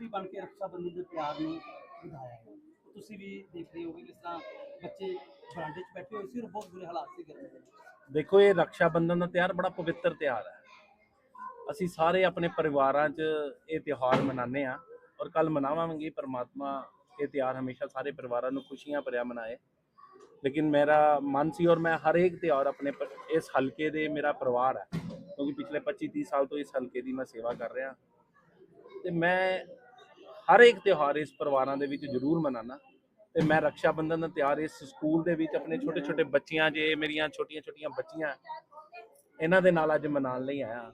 ਮਿਸਤਰੀ ਬਣ ਕੇ ਰੱਖਿਆ ਬੰਧਨ ਦੇ ਪਿਆਰ ਨੂੰ ਵਧਾਇਆ ਹੈ ਤੁਸੀਂ ਵੀ ਦੇਖ ਰਹੇ ਹੋ ਕਿਸ ਤਰ੍ਹਾਂ ਬੱਚੇ ਬਰਾਂਡੇ 'ਚ ਬੈਠੇ ਹੋਏ ਸੀ ਔਰ ਬਹੁਤ ਬੁਰੇ ਹਾਲਾਤ ਸੀ ਗਰਮੀ ਦੇਖੋ, ਇਹ ਰੱਖਿਆ ਬੰਧਨ ਦਾ ਤਿਉਹਾਰ ਬੜਾ ਪਵਿੱਤਰ ਤਿਉਹਾਰ ਹੈ। ਅਸੀਂ ਸਾਰੇ ਆਪਣੇ ਪਰਿਵਾਰਾਂ 'ਚ ਇਹ ਤਿਉਹਾਰ ਮਨਾਉਂਦੇ ਆ ਔਰ ਕੱਲ ਮਨਾਵਾਂਗੇ ਪਰਮਾਤਮਾ ਇਹ ਤਿਉਹਾਰ ਹਮੇਸ਼ਾ ਸਾਰੇ ਪਰਿਵਾਰਾਂ ਨੂੰ ਖੁਸ਼ੀਆਂ ਭਰਿਆ ਮਨਾਏ। ਲੇਕਿਨ ਮੇਰਾ ਮਨ ਸੀ ਔਰ ਮੈਂ ਹਰੇਕ ਤਿਉਹਾਰ ਆਪਣੇ ਇਸ ਹਲਕੇ ਦੇ ਮੇਰਾ ਪਰਿਵਾਰ ਹੈ। ਕਿਉਂਕਿ ਪਿਛਲੇ 25 30 ਸਾਲ ਤੋਂ ਇਸ ਹਲਕੇ ਦੀ ਮੈਂ ਸੇਵਾ ਕਰ ਰਿਹਾ। ਤੇ ਮੈਂ ਹਰ ਇੱਕ ਤਿਉਹਾਰ ਇਸ ਪਰਿਵਾਰਾਂ ਦੇ ਵਿੱਚ ਜ਼ਰੂਰ ਮਨਾਨਾ ਤੇ ਮੈਂ ਰੱਖਿਆ ਬੰਧਨ ਦਾ ਤਿਉਹਾਰ ਇਸ ਸਕੂਲ ਦੇ ਵਿੱਚ ਆਪਣੇ ਛੋਟੇ ਛੋਟੇ ਬੱਚੀਆਂ, ਜੇ ਮੇਰੀਆਂ ਛੋਟੀਆਂ ਛੋਟੀਆਂ ਬੱਚੀਆਂ, ਇਹਨਾਂ ਦੇ ਨਾਲ ਅੱਜ ਮਨਾਉਣ ਲਈ ਆਇਆ।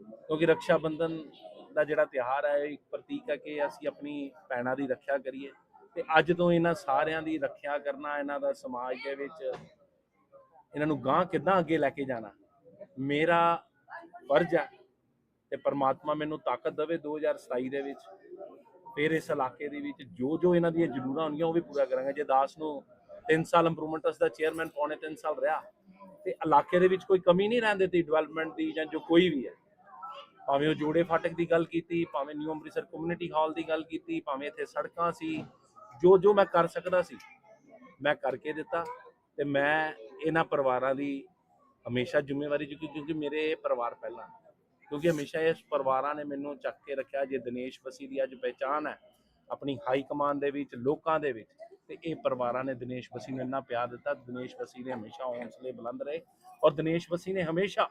ਕਿਉਂਕਿ ਰੱਖਿਆ ਬੰਧਨ ਦਾ ਜਿਹੜਾ ਤਿਉਹਾਰ ਹੈ, ਇਹ ਇੱਕ ਪ੍ਰਤੀਕ ਹੈ ਕਿ ਅਸੀਂ ਆਪਣੀ ਭੈਣਾਂ ਦੀ ਰੱਖਿਆ ਕਰੀਏ ਤੇ ਅੱਜ ਤੋਂ ਇਹਨਾਂ ਸਾਰਿਆਂ ਦੀ ਰੱਖਿਆ ਕਰਨਾ, ਇਹਨਾਂ ਦਾ ਸਮਾਜ ਦੇ ਵਿੱਚ ਇਹਨਾਂ ਨੂੰ ਗਾਂ ਕਿੱਦਾਂ ਅੱਗੇ ਲੈ ਕੇ ਜਾਣਾ, ਮੇਰਾ ਫਰਜ਼ ਹੈ ਤੇ ਪਰਮਾਤਮਾ ਮੈਨੂੰ ਤਾਕਤ ਦੇਵੇ 2027 ਦੇ ਵਿੱਚ। ਫਿਰ ਇਸ ਇਲਾਕੇ ਦੇ ਵਿੱਚ ਜੋ ਜੋ ਇਹਨਾਂ ਦੀਆਂ ਜ਼ਰੂਰਾਂ ਹੋਣਗੀਆਂ ਉਹ ਵੀ ਪੂਰਾ ਕਰਾਂਗੇ। ਜੇ ਦਾਸ ਨੂੰ 3 ਸਾਲ ਇੰਪਰੂਵਮੈਂਟ ਟਰਸਟ ਦਾ ਚੇਅਰਮੈਨ ਪੌਣੇ 3 ਸਾਲ ਰਿਹਾ, ਤੇ ਇਲਾਕੇ ਦੇ ਵਿੱਚ ਕੋਈ ਕਮੀ ਨਹੀਂ ਰਹਿਣ ਦਿੱਤੀ ਡਿਵੈਲਪਮੈਂਟ ਦੀ ਜਾਂ ਜੋ ਕੋਈ ਵੀ ਹੈ। ਭਾਵੇਂ ਉਹ ਜੋੜੇ ਫਾਟਕ ਦੀ ਗੱਲ ਕੀਤੀ, ਭਾਵੇਂ ਨਿਊ ਅੰਮ੍ਰਿਤਸਰ ਕਮਿਊਨਿਟੀ ਹਾਲ ਦੀ ਗੱਲ ਕੀਤੀ, ਭਾਵੇਂ ਇੱਥੇ ਸੜਕਾਂ ਸੀ, ਜੋ ਜੋ ਮੈਂ ਕਰ ਸਕਦਾ ਸੀ, ਮੈਂ ਕਰਕੇ ਦਿੱਤਾ ਤੇ ਮੈਂ ਇਹਨਾਂ ਪਰਿਵਾਰਾਂ ਦੀ ਹਮੇਸ਼ਾ ਜ਼ਿੰਮੇਵਾਰੀ ਚੁੱਕੀ ਕਿਉਂਕਿ ਮੇਰੇ ਇਹ ਪਰਿਵਾਰ ਪਹਿਲਾਂ। ਕਿਉਂਕਿ ਹਮੇਸ਼ਾ ਇਸ ਪਰਿਵਾਰਾਂ ਨੇ ਮੈਨੂੰ ਚੱਕ ਕੇ ਰੱਖਿਆ ਜੇ ਦਿਨੇਸ਼ ਬਸੀ ਦੀ ਅੱਜ ਪਹਿਚਾਨ ਹੈ, ਆਪਣੀ ਹਾਈ ਕਮਾਂਡ ਦੇ ਵਿੱਚ, ਲੋਕਾਂ ਦੇ ਵਿੱਚ, ਤੇ ਇਹ ਪਰਿਵਾਰਾਂ ਨੇ ਦਿਨੇਸ਼ ਵਸੀ ਨੂੰ ਇੰਨਾ ਪਿਆਰ ਦਿੱਤਾ, ਦਿਨੇਸ਼ ਵਸੀ ਨੇ ਹਮੇਸ਼ਾ ਹੌਸਲੇ ਬੁਲੰਦ ਰਹੇ ਔਰ ਦਿਨੇਸ਼ ਵਸੀ ਨੇ ਹਮੇਸ਼ਾ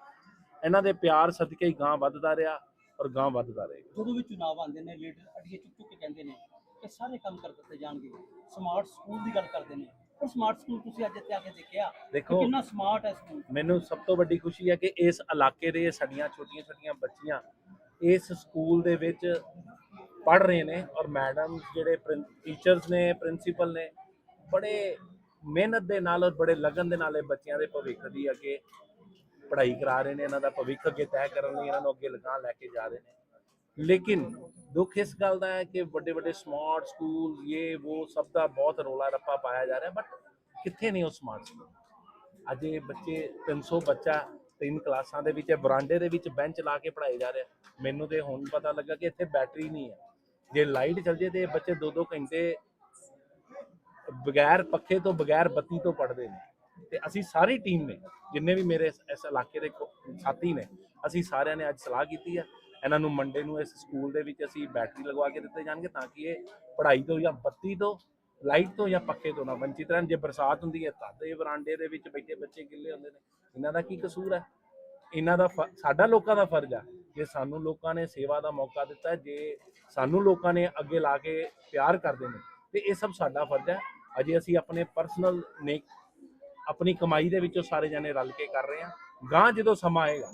ਇਹਨਾਂ ਦੇ ਪਿਆਰ ਸਦਕੇ ਹੀ ਗਾਂ ਵੱਧਦਾ ਰਿਹਾ ਔਰ ਗਾਂ ਵੱਧਦਾ ਰਹੇਗਾ ਜਦੋਂ ਵੀ ਚੁਣਾਵ ਆਉਂਦੇ ਨੇ, ਲੀਡਰ ਅੜੀਏ ਚੁੱਕ ਚੁੱਕ ਕੇ ਕਹਿੰਦੇ ਨੇ ਕਿ ਸਾਰੇ ਕੰਮ ਕਰ ਦਿੱਤੇ ਜਾਣਗੇ, ਸਮਾਰਟ ਸਕੂਲ ਦੀ ਗੱਲ ਕਰਦੇ ਨੇ। ਪਰ ਸਮਾਰਟ ਸਕੂਲ ਤੁਸੀਂ ਅੱਜ ਇੱਥੇ ਆ ਕੇ ਦੇਖਿਆ? ਦੇਖੋ ਕਿੰਨਾ ਸਮਾਰਟ ਹੈ ਸਕੂਲ ਮੈਨੂੰ ਸਭ ਤੋਂ ਵੱਡੀ ਖੁਸ਼ੀ ਹੈ ਕਿ ਇਸ ਇਲਾਕੇ ਦੇ ਸਾਡੀਆਂ ਛੋਟੀਆਂ ਛੋਟੀਆਂ ਬੱਚੀਆਂ ਇਸ ਸਕੂਲ ਦੇ ਵਿੱਚ ਪੜ ਰਹੇ ਨੇ ਔਰ ਮੈਡਮ ਜਿਹੜੇ ਟੀਚਰਸ ਨੇ ਪ੍ਰਿੰਸੀਪਲ ਨੇ ਬੜੇ ਮਿਹਨਤ ਦੇ ਨਾਲ ਔਰ ਬੜੇ ਲਗਨ ਦੇ ਨਾਲ ਇਹ ਬੱਚਿਆਂ ਦੇ ਭਵਿੱਖ ਦੀ ਅੱਗੇ ਪੜ੍ਹਾਈ ਕਰਾ ਰਹੇ ਨੇ ਇਹਨਾਂ ਦਾ ਭਵਿੱਖ ਅੱਗੇ ਤੈਅ ਕਰਨ ਲਈ ਇਹਨਾਂ ਨੂੰ ਅੱਗੇ ਲਗਾ ਲੈ ਕੇ ਜਾ ਰਹੇ ਨੇ। ਲੇਕਿਨ ਦੁੱਖ ਇਸ ਗੱਲ ਦਾ ਹੈ ਕਿ ਵੱਡੇ ਵੱਡੇ ਸਮਾਰਟ ਸਕੂਲ ਇਹ ਉਹ ਸਭ ਦਾ ਬਹੁਤ ਰੋਲਾ ਰੱਪਾ ਪਾਇਆ ਜਾ ਰਿਹਾ ਬਟ ਕਿੱਥੇ ਨਹੀਂ ਉਹ ਸਮਾਰਟ ਸਕੂਲ ਅੱਜ ਇਹ ਬੱਚੇ 300 ਬੱਚਾ ਤਿੰਨ ਕਲਾਸਾਂ ਦੇ ਵਿੱਚ ਬਰਾਂਡੇ ਦੇ ਵਿੱਚ ਬੈਂਚ ਲਾ ਕੇ ਪੜ੍ਹਾਏ ਜਾ ਰਿਹਾ। ਮੈਨੂੰ ਤੇ ਹੁਣ ਪਤਾ ਲੱਗਾ ਕਿ ਇੱਥੇ ਬੈਟਰੀ ਨਹੀਂ ਹੈ। ਜੇ ਲਾਈਟ ਚੱਲ ਜੇ ਤੇ ਬੱਚੇ 2-2 ਘੰਟੇ ਬਗੈਰ ਪੱਖੇ ਤੋਂ, ਬਗੈਰ ਬੱਤੀ ਤੋਂ ਪੜ੍ਹਦੇ ਨੇ। ਤੇ ਅਸੀਂ ਸਾਰੀ ਟੀਮ ਨੇ, ਜਿੰਨੇ ਵੀ ਮੇਰੇ ਇਸ ਇਸ ਇਲਾਕੇ ਦੇ ਸਾਥੀ ਨੇ, ਅਸੀਂ ਸਾਰਿਆਂ ਨੇ ਅੱਜ ਸਲਾਹ ਕੀਤੀ ਹੈ ਇਹਨਾਂ ਨੂੰ ਮੰਡੇ ਨੂੰ ਇਸ ਸਕੂਲ ਦੇ ਵਿੱਚ ਅਸੀਂ ਬੈਟਰੀ ਲਗਵਾ ਕੇ ਦਿੱਤੇ ਜਾਣਗੇ ਤਾਂ ਕਿ ਇਹ ਪੜ੍ਹਾਈ ਤੋਂ ਜਾਂ ਬੱਤੀ ਤੋਂ ਲਾਈਟ ਤੋਂ ਜਾਂ ਪੱਖੇ ਤੋਂ ਨਾ ਵੰਚਿਤ ਰਹਿਣ। ਜੇ ਬਰਸਾਤ ਹੁੰਦੀ ਹੈ ਤਾਂ ਇਹ ਬਰਾਂਡੇ ਦੇ ਵਿੱਚ ਬੈਠੇ ਬੱਚੇ ਗਿੱਲੇ ਹੁੰਦੇ ਨੇ। ਇਹਨਾਂ ਦਾ ਕੀ ਕਸੂਰ ਹੈ? ਇਹਨਾਂ ਦਾ ਫ- ਸਾਡਾ ਲੋਕਾਂ ਦਾ ਫਰਜ਼ ਆ। ਜੇ ਸਾਨੂੰ ਲੋਕਾਂ ਨੇ ਸੇਵਾ ਦਾ ਮੌਕਾ ਦਿੱਤਾ ਜੇ ਸਾਨੂੰ ਲੋਕਾਂ ਨੇ ਅੱਗੇ ਲਾ ਕੇ ਪਿਆਰ ਕਰਦੇ ਨੇ, ਤੇ ਇਹ ਸਭ ਸਾਡਾ ਫਰਜ਼ ਹੈ। ਅਜੇ ਅਸੀਂ ਆਪਣੇ ਪਰਸਨਲ ਨੇ, ਆਪਣੀ ਕਮਾਈ ਦੇ ਵਿੱਚੋਂ ਸਾਰੇ ਜਣੇ ਰਲ ਕੇ ਕਰ ਰਹੇ ਹਾਂ। ਗਾਂ ਜਦੋਂ ਸਮਾਂ ਆਏਗਾ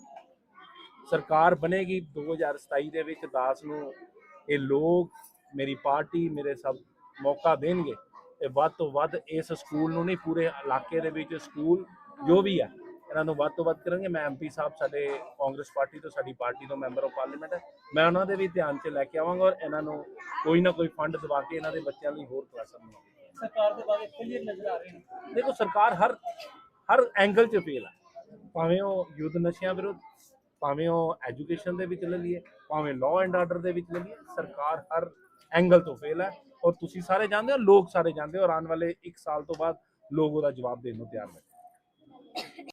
ਸਰਕਾਰ ਬਣੇਗੀ 2027 ਦੇ ਵਿੱਚ ਦਾਸ ਨੂੰ। ਇਹ ਲੋਕ ਮੇਰੀ ਪਾਰਟੀ ਮੇਰੇ ਸਭ ਮੌਕਾ ਦੇਣਗੇ ਤੇ ਵੱਧ ਤੋਂ ਵੱਧ ਇਸ ਸਕੂਲ ਨੂੰ ਨਹੀਂ ਪੂਰੇ ਇਲਾਕੇ ਦੇ ਵਿੱਚ ਸਕੂਲ ਜੋ ਵੀ ਹੈ ਇਹਨਾਂ ਨੂੰ ਵੱਧ ਤੋਂ ਵੱਧ ਕਰਾਂਗੇ ਮੈਂ ਐਮਪੀ ਸਾਹਿਬ ਸਾਡੇ ਕਾਂਗਰਸ ਪਾਰਟੀ ਤੋਂ ਸਾਡੀ ਪਾਰਟੀ ਤੋਂ ਮੈਂਬਰ ਆਫ ਪਾਰਲੀਮੈਂਟ ਹੈ ਮੈਂ ਉਹਨਾਂ ਦੇ ਵੀ ਧਿਆਨ 'ਚ ਲੈ ਕੇ ਆਵਾਂਗਾ ਔਰ ਇਹਨਾਂ ਨੂੰ ਕੋਈ ਨਾ ਕੋਈ ਫੰਡ ਦਵਾ ਕੇ ਇਹਨਾਂ ਦੇ ਬੱਚਿਆਂ ਲਈ ਹੋਰ ਕਲਾਸਾਂ ਬਣਾਵਾਂਗੇ। ਸਰਕਾਰ ਦੇ ਬਾਰੇ ਫੇਲਿਅਰ ਨਜ਼ਰ ਆ ਰਹੇ ਨੇ। ਦੇਖੋ ਸਰਕਾਰ ਹਰ ਹਰ ਐਂਗਲ 'ਚ ਫੇਲ ਹੈ ਭਾਵੇਂ ਉਹ ਯੁੱਧ ਨਸ਼ਿਆਂ ਵਿਰੁੱਧ ਭਾਵੇਂ ਉਹ ਐਜੂਕੇਸ਼ਨ ਦੇ ਵਿੱਚ ਲੈ ਲਈਏ, ਭਾਵੇਂ ਲਾਅ ਐਂਡ ਆਰਡਰ ਦੇ ਵਿੱਚ ਲੈ ਲਈਏ, ਸਰਕਾਰ ਹਰ ਐਂਗਲ ਤੋਂ ਫੇਲ ਹੈ ਔਰ ਤੁਸੀਂ ਸਾਰੇ ਜਾਣਦੇ ਹੋ, ਲੋਕ ਸਾਰੇ ਜਾਣਦੇ ਹੋ ਔਰ ਆਉਣ ਵਾਲੇ 1 ਸਾਲ ਤੋਂ ਬਾਅਦ ਲੋਕ ਉਹਦਾ ਜਵਾਬ ਦੇਣ ਨੂੰ ਤਿਆਰ ਨੇ।